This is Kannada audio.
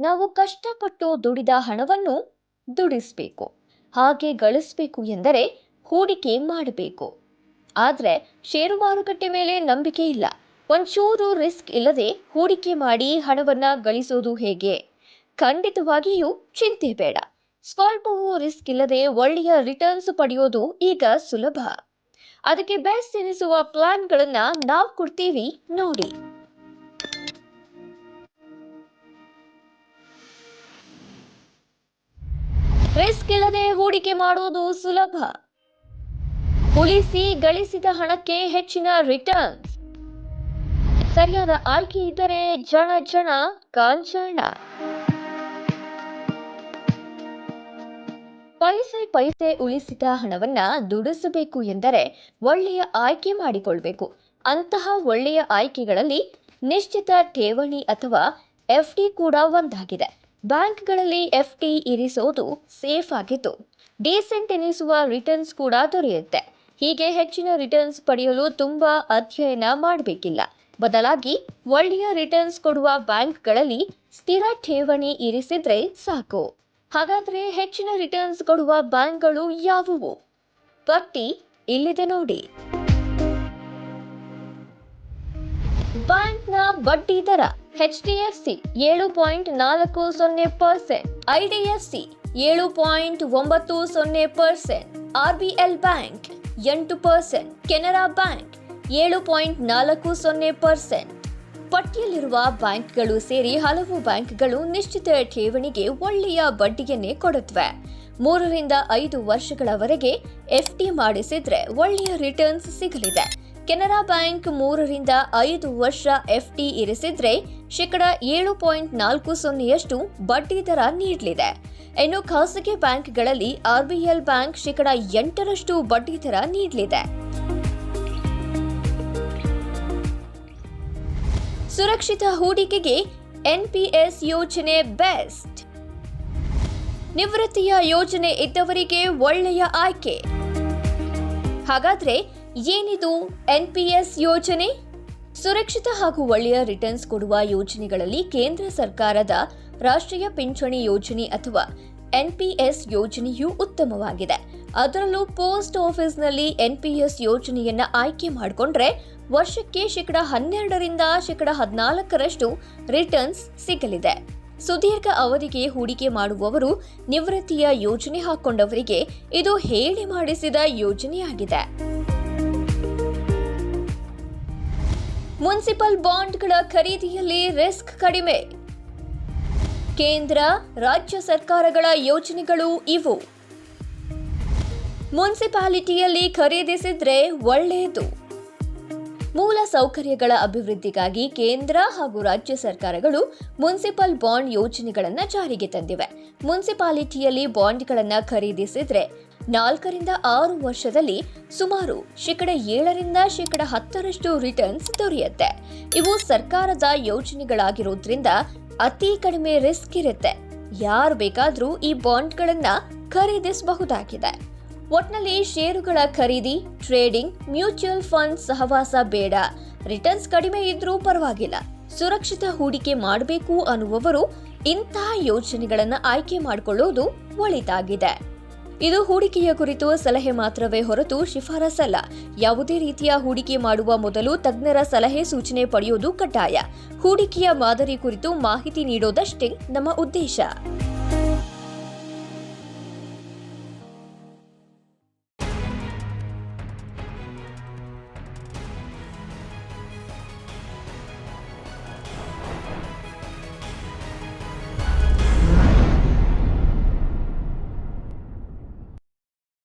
ನಾವು ಕಷ್ಟಪಟ್ಟು ದುಡಿದ ಹಣವನ್ನು ದುಡಿಸಬೇಕು. ಹಾಗೆ ಗಳಿಸಬೇಕು ಎಂದರೆ ಹೂಡಿಕೆ ಮಾಡಬೇಕು. ಆದರೆ ಷೇರು ಮಾರುಕಟ್ಟೆ ಮೇಲೆ ನಂಬಿಕೆ ಇಲ್ಲ. ಒಂಚೂರು ರಿಸ್ಕ್ ಇಲ್ಲದೆ ಹೂಡಿಕೆ ಮಾಡಿ ಹಣವನ್ನು ಗಳಿಸೋದು ಹೇಗೆ? ಖಂಡಿತವಾಗಿಯೂ ಚಿಂತೆ ಬೇಡ. ಸ್ವಲ್ಪವೂ ರಿಸ್ಕ್ ಇಲ್ಲದೆ ಒಳ್ಳೆಯ ರಿಟರ್ನ್ಸ್ ಪಡೆಯೋದು ಈಗ ಸುಲಭ. ಅದಕ್ಕೆ ಬೆಸ್ಟ್ ಎನಿಸುವ ಪ್ಲಾನ್ಗಳನ್ನ ನಾವು ಕೊಡ್ತೀವಿ ನೋಡಿ. ರಿಸ್ಕ್ ಇಲ್ಲದೆ ಹೂಡಿಕೆ ಮಾಡುವುದು ಸುಲಭ. ಉಳಿಸಿ ಗಳಿಸಿದ ಹಣಕ್ಕೆ ಹೆಚ್ಚಿನ ರಿಟರ್ನ್ಸ್ ಸರಿಯಾದ ಆಯ್ಕೆ ಇದ್ದರೆ ಜನ ಜನ ಕಾಂಚನ ಪೈಸೆ ಪೈಸೆ ಉಳಿಸಿದ ಹಣವನ್ನ ದುಡಿಸಬೇಕು ಎಂದರೆ ಒಳ್ಳೆಯ ಆಯ್ಕೆ ಮಾಡಿಕೊಳ್ಬೇಕು. ಅಂತಹ ಒಳ್ಳೆಯ ಆಯ್ಕೆಗಳಲ್ಲಿ ನಿಶ್ಚಿತ ಠೇವಣಿ ಅಥವಾ ಎಫ್ ಡಿ ಕೂಡ ಒಂದಾಗಿದೆ. ಬ್ಯಾಂಕ್ಗಳಲ್ಲಿ ಎಫ್ ಡಿ ಇರಿಸೋದು ಸೇಫ್ ಆಗಿದ್ದು ಡೀಸೆಂಟ್ ಎನಿಸುವ ರಿಟರ್ನ್ಸ್ ಕೂಡ ದೊರೆಯುತ್ತೆ. ಹೀಗೆ ಹೆಚ್ಚಿನ ರಿಟರ್ನ್ಸ್ ಪಡೆಯಲು ತುಂಬಾ ಅಧ್ಯಯನ ಮಾಡಬೇಕಿಲ್ಲ. ಬದಲಾಗಿ ಒಳ್ಳೆಯ ರಿಟರ್ನ್ಸ್ ಕೊಡುವ ಬ್ಯಾಂಕ್ಗಳಲ್ಲಿ ಸ್ಥಿರ ಠೇವಣಿ ಇರಿಸಿದ್ರೆ ಸಾಕು. ಹಾಗಾದ್ರೆ ಹೆಚ್ಚಿನ ರಿಟರ್ನ್ಸ್ ಕೊಡುವ ಬ್ಯಾಂಕ್ಗಳು ಯಾವುವು? ಪಟ್ಟಿ ಇಲ್ಲಿದೆ ನೋಡಿ. ಬ್ಯಾಂಕ್ನ ಬಡ್ಡಿ ದರ. ಎಚ್ ಡಿ ಎಫ್ ಸಿ ಏಳು ಪಾಯಿಂಟ್ ನಾಲ್ಕು ಸೊನ್ನೆ percent, I D F C ಏಳು ಪಾಯಿಂಟ್ ಒಂಬತ್ತು ಸೊನ್ನೆ percent, R B L bank ಎಂಟು ಪರ್ಸೆಂಟ್, ಕೆನರಾ ಬ್ಯಾಂಕ್ ಏಳು ಪಾಯಿಂಟ್ ನಾಲ್ಕು ಸೊನ್ನೆ ಪರ್ಸೆಂಟ್. ಪಟ್ಟಿಯಲ್ಲಿರುವ ಬ್ಯಾಂಕ್ಗಳು ಸೇರಿ ಹಲವು ಬ್ಯಾಂಕ್ಗಳು ನಿಶ್ಚಿತ ಠೇವಣಿಗೆ ಒಳ್ಳೆಯ ಬಡ್ಡಿಯನ್ನೇ ಕೊಡುತ್ತವೆ. ಮೂರರಿಂದ ಐದು ವರ್ಷಗಳವರೆಗೆ ಎಫ್ಡಿ ಮಾಡಿಸಿದ್ರೆ ಒಳ್ಳೆಯ ರಿಟರ್ನ್ಸ್ ಸಿಗಲಿದೆ. ಕೆನರಾ ಬ್ಯಾಂಕ್ ಮೂರರಿಂದ ಐದು ವರ್ಷ ಎಫ್ಡಿ ಇರಿಸಿದ್ರೆ ಶೇಕಡ ಏಳು ಪಾಯಿಂಟ್ ನಾಲ್ಕು ಸೊನ್ನೆಯಷ್ಟು ಬಡ್ಡಿ ದರ ನೀಡಲಿದೆ. ಇನ್ನು ಖಾಸಗಿ ಬ್ಯಾಂಕ್ಗಳಲ್ಲಿ ಆರ್ಬಿಎಲ್ ಬ್ಯಾಂಕ್ ಶೇಕಡ ಎಂಟರಷ್ಟು ಬಡ್ಡಿ ದರ ನೀಡಲಿದೆ. ಸುರಕ್ಷಿತ ಹೂಡಿಕೆಗೆ ಎನ್ಪಿಎಸ್ ಯೋಜನೆ ಬೆಸ್ಟ್. ನಿವೃತ್ತಿಯ ಯೋಜನೆ ಇದ್ದವರಿಗೆ ಒಳ್ಳೆಯ ಆಯ್ಕೆ. ಹಾಗಾದ್ರೆ ಏನಿದು ಎನ್ಪಿಎಸ್ ಯೋಜನೆ? ಸುರಕ್ಷಿತ ಹಾಗೂ ಒಳ್ಳೆಯ ರಿಟರ್ನ್ಸ್ ಕೊಡುವ ಯೋಜನೆಗಳಲ್ಲಿ ಕೇಂದ್ರ ಸರ್ಕಾರದ ರಾಷ್ಟ್ರೀಯ ಪಿಂಚಣಿ ಯೋಜನೆ ಅಥವಾ ಎನ್ಪಿಎಸ್ ಯೋಜನೆಯು ಉತ್ತಮವಾಗಿದೆ. ಅದರಲ್ಲೂ ಪೋಸ್ಟ್ ಆಫೀಸ್ನಲ್ಲಿ ಎನ್ಪಿಎಸ್ ಯೋಜನೆಯನ್ನು ಆಯ್ಕೆ ಮಾಡಿಕೊಂಡ್ರೆ ವರ್ಷಕ್ಕೆ ಶೇಕಡ ಹನ್ನೆರಡರಿಂದ ಶೇಕಡ ಹದಿನಾಲ್ಕರಷ್ಟು ರಿಟರ್ನ್ಸ್ ಸಿಗಲಿದೆ. ಸುದೀರ್ಘ ಅವಧಿಗೆ ಹೂಡಿಕೆ ಮಾಡುವವರು ನಿವೃತ್ತಿಯ ಯೋಜನೆ ಹಾಕೊಂಡವರಿಗೆ ಇದು ಹೇಳಿ ಮಾಡಿಸಿದ ಯೋಜನೆಯಾಗಿದೆ. ಮುನ್ಸಿಪಲ್ ಬಾಂಡ್ಗಳ ಖರೀದಿಯಲ್ಲಿ ರಿಸ್ಕ್ ಕಡಿಮೆ. ಕೇಂದ್ರ, ರಾಜ್ಯ ಸರ್ಕಾರಗಳ ಯೋಜನೆಗಳು ಇವು. ಮುನ್ಸಿಪಾಲಿಟಿಯಲ್ಲಿ ಖರೀದಿಸಿದ್ರೆ ಒಳ್ಳೆಯದು. ಮೂಲ ಸೌಕರ್ಯಗಳ ಅಭಿವೃದ್ಧಿಗಾಗಿ ಕೇಂದ್ರ ಹಾಗೂ ರಾಜ್ಯ ಸರ್ಕಾರಗಳು ಮುನ್ಸಿಪಲ್ ಬಾಂಡ್ ಯೋಜನೆಗಳನ್ನು ಜಾರಿಗೆ ತಂದಿವೆ. ಮುನ್ಸಿಪಾಲಿಟಿಯಲ್ಲಿ ಬಾಂಡ್ಗಳನ್ನು ಖರೀದಿಸಿದ್ರೆ ನಾಲ್ಕರಿಂದ ಆರು ವರ್ಷದಲ್ಲಿ ಸುಮಾರು ಶೇಕಡ ಏಳರಿಂದ ಶೇಕಡ ಹತ್ತರಷ್ಟು ರಿಟರ್ನ್ಸ್ ದೊರೆಯುತ್ತೆ. ಇವು ಸರ್ಕಾರದ ಯೋಜನೆಗಳಾಗಿರೋದ್ರಿಂದ ಅತಿ ಕಡಿಮೆ ರಿಸ್ಕ್ ಇರುತ್ತೆ. ಯಾರು ಬೇಕಾದರೂ ಈ ಬಾಂಡ್ಗಳನ್ನ ಖರೀದಿಸಬಹುದಾಗಿದೆ. ಒಟ್ನಲ್ಲಿ ಷೇರುಗಳ ಖರೀದಿ ಟ್ರೇಡಿಂಗ್ ಮ್ಯೂಚುವಲ್ ಫಂಡ್ ಸಹವಾಸ ಬೇಡ. ರಿಟರ್ನ್ಸ್ ಕಡಿಮೆ ಇದ್ರೂ ಪರವಾಗಿಲ್ಲ. ಸುರಕ್ಷಿತ ಹೂಡಿಕೆ ಮಾಡಬೇಕು ಅನ್ನುವವರು ಇಂತಹ ಯೋಜನೆಗಳನ್ನು ಆಯ್ಕೆ ಮಾಡಿಕೊಳ್ಳುವುದು ಒಳಿತಾಗಿದೆ. ಇದು ಹೂಡಿಕೆಯ ಕುರಿತು ಸಲಹೆ ಮಾತ್ರವೇ ಹೊರತು ಶಿಫಾರಸಲ್ಲ. ಯಾವುದೇ ರೀತಿಯ ಹೂಡಿಕೆ ಮಾಡುವ ಮೊದಲು ತಜ್ಞರ ಸಲಹೆ ಸೂಚನೆ ಪಡೆಯುವುದು ಕಡ್ಡಾಯ. ಹೂಡಿಕೆಯ ಮಾದರಿ ಕುರಿತು ಮಾಹಿತಿ ನೀಡೋದಷ್ಟೇ ನಮ್ಮ ಉದ್ದೇಶ.